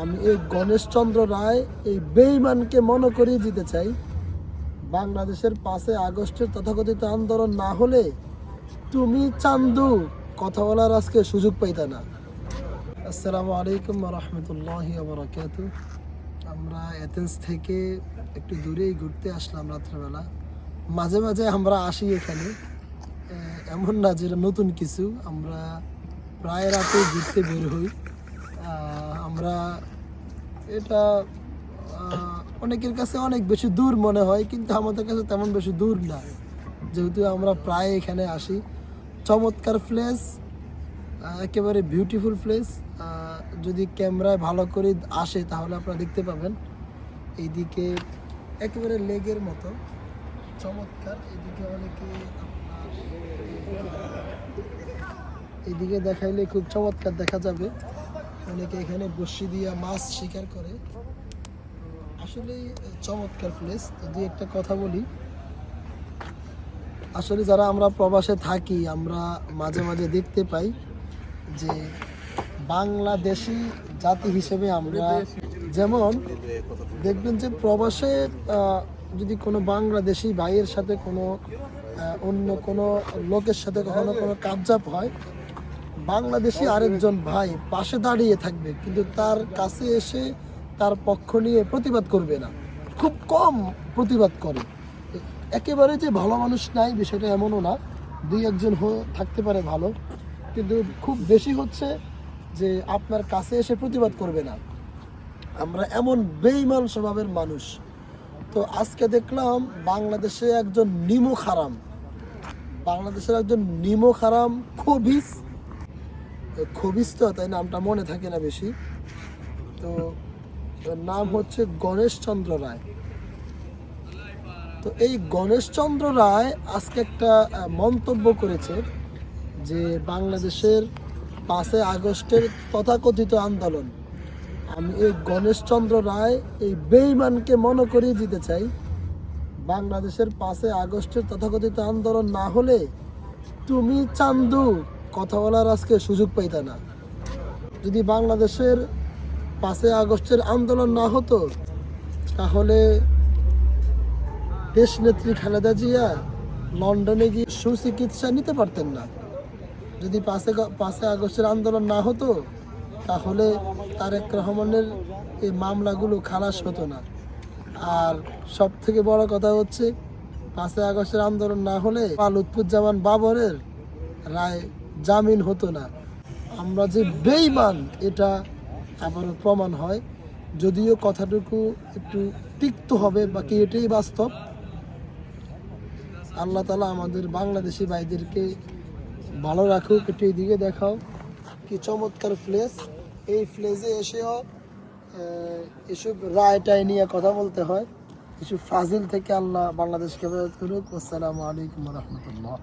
আমি এই গণেশচন্দ্র রায়, এই বেইমানকে মনে করিয়ে দিতে চাই। বাংলাদেশের পাশে আগস্টের তথাকথিত আন্দোলন না হলে তুমি চান্দু, কথা বলার আজকে সুযোগ পাইতে না। আসসালামু আলাইকুম রহমতুল্লাহ বরকাত আমরা এথেন্স থেকে একটু দূরেই ঘুরতে আসলাম রাত্রেবেলা। মাঝে মাঝে আমরা আসি এখানে। এমন না যেটা নতুন কিছু, আমরা প্রায় রাতে ঘুরতে বের হই। আমরা এটা অনেকের কাছে অনেক বেশি দূর মনে হয়, কিন্তু আমাদের কাছে তেমন বেশি দূর না। যেহেতু আমরা প্রায় এখানে আসি। চমৎকার প্লেস একেবারে বিউটিফুল প্লেস যদি ক্যামেরায় ভালো করে আসে, তাহলে আপনারা দেখতে পাবেন। এইদিকে একেবারে লেগের মতো, চমৎকার। এদিকে অনেকে এইদিকে দেখাইলে খুব চমৎকার দেখা যাবে। অনেকে এখানে বসি দিয়া মাছ শিকার করে। আসলে চমৎকার প্লেস যদি একটা কথা বলি, আসলে যারা আমরা প্রবাসে থাকি, আমরা মাঝে মাঝে দেখতে পাই যে বাংলাদেশি জাতি হিসেবে আমরা যেমন দেখবেন যে প্রবাসে যদি কোনো বাংলাদেশি ভাইয়ের সাথে কোনো অন্য কোনো লোকের সাথে কখনো কোনো কাবজাপ হয় বাংলাদেশি আরেকজন ভাই পাশে দাঁড়িয়ে থাকবে, কিন্তু তার কাছে এসে তার পক্ষ নিয়ে প্রতিবাদ করবে না। খুব কম প্রতিবাদ করে। একেবারে যে ভালো মানুষ নাই, বিষয়টা এমনও না। দুই একজন থাকতে পারে ভালো, কিন্তু খুব বেশি হচ্ছে যে আপনার কাছে এসে প্রতিবাদ করবে না। আমরা এমন বেইমান স্বভাবের মানুষ। তো আজকে দেখলাম বাংলাদেশে একজন নিমো খারাম। বাংলাদেশের একজন নিমো খারাম খবিস খবিস তাই নামটা মনে থাকে না বেশি। তো নাম হচ্ছে গণেশচন্দ্র রায়। তো এই গণেশচন্দ্র রায় আজকে একটা মন্তব্য করেছে যে বাংলাদেশের পাঁচে আগস্টের তথাকথিত আন্দোলন। আমি এই গণেশচন্দ্র রায় এই বেইমানকে মনে করিয়ে দিতে চাই, বাংলাদেশের পাঁচে আগস্টের তথাকথিত আন্দোলন না হলে তুমি চান্দু কথা বলার আজকে সুযোগ পাইত না। যদি বাংলাদেশের পাঁচে আগস্টের আন্দোলন না হতো, তাহলে দেশ নেত্রী খালেদা জিয়া লন্ডনে গিয়ে সুচিকিৎসা নিতে পারতেন না। যদি পাঁচে পাঁচে আগস্টের আন্দোলন না হতো, তাহলে তারেক রহমানের এই মামলাগুলো খালাস হতো না। আর সব থেকে বড় কথা হচ্ছে, পাঁচই আগস্টের আন্দোলন না হলে লুৎফুজ্জামান বাবরের রায় জামিন হতো না। আমরা যে বেইমান এটা আবারও প্রমাণ হয়। যদিও কথাটুকু একটু তিক্ত হবে বাকি এটাই বাস্তব। আল্লাহ তালা আমাদের বাংলাদেশি ভাইদেরকে ভালো রাখুক, একটু এদিকে দেখাও। কি চমৎকার প্লেস এই প্লেসে এসেও এসব রায়টায় নিয়ে কথা বলতে হয়। কিছু ফাজিল থেকে আল্লাহ বাংলাদেশকে হেফাজত করুক। আসসালামু আলাইকুম রহমতুল্লাহ।